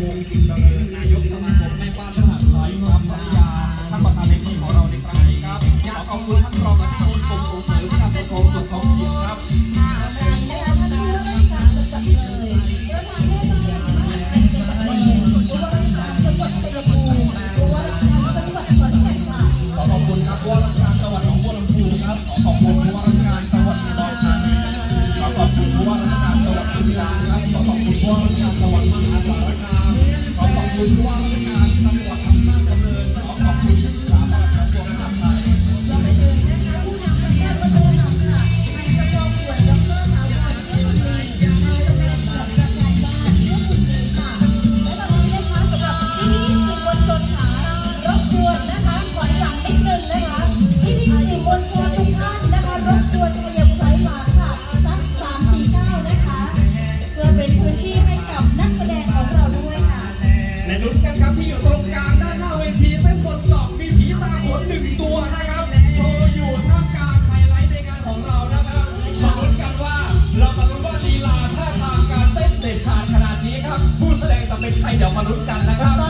ดำเนินนายกสมาคมแม่บ้านทหาดไทยครับภรรยาท่านประธานในที่ของเราในครั้งนี้ครับขอขอบคุณท่านรอง ลุ้นกันครับที่อยู่ตรงกลางด้านหน้าเวทีเต้นบนกอบมีผีตาขนหนึ่งตัวนะครับ โชว์อยู่ท่ามกลางไฮไลท์ในงานของเรานะครับมาลุ้นกันว่าเรามาลุ้นว่าลีลาท่าทางการเต้นเด็ดขาดขนาดนี้ครับ ผู้แสดงจะเป็นใครเดี๋ยวมาลุ้นกันนะครับ